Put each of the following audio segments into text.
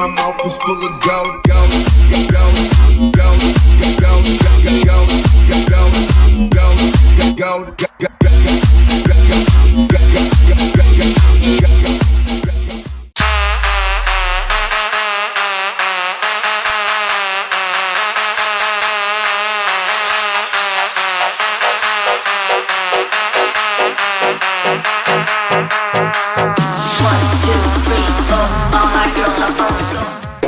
my mouth is full of gold,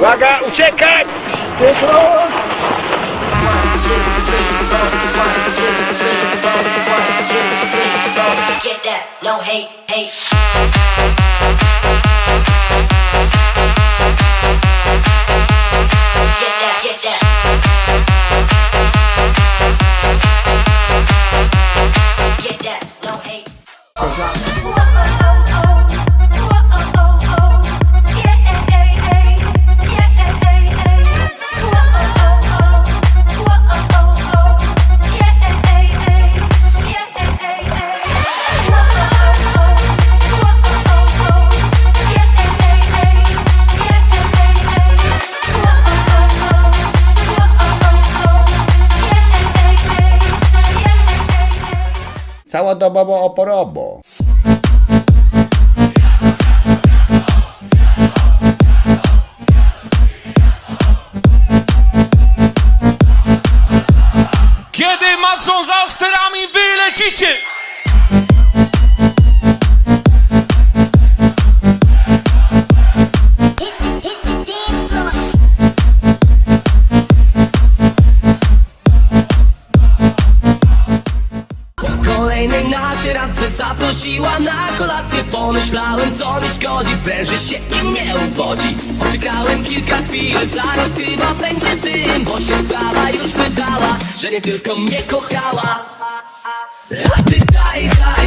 Uwaga, uciekać! Get that, no hate, hate. Cała babo, oporobo. Kiedy masą za sterami wylecicie! Nosiła na kolację, pomyślałem co mi szkodzi Pręży się i nie uwodzi Poczekałem kilka chwil, zaraz chyba będzie tym Bo się sprawa już wydała, że nie tylko mnie kochała A daj, daj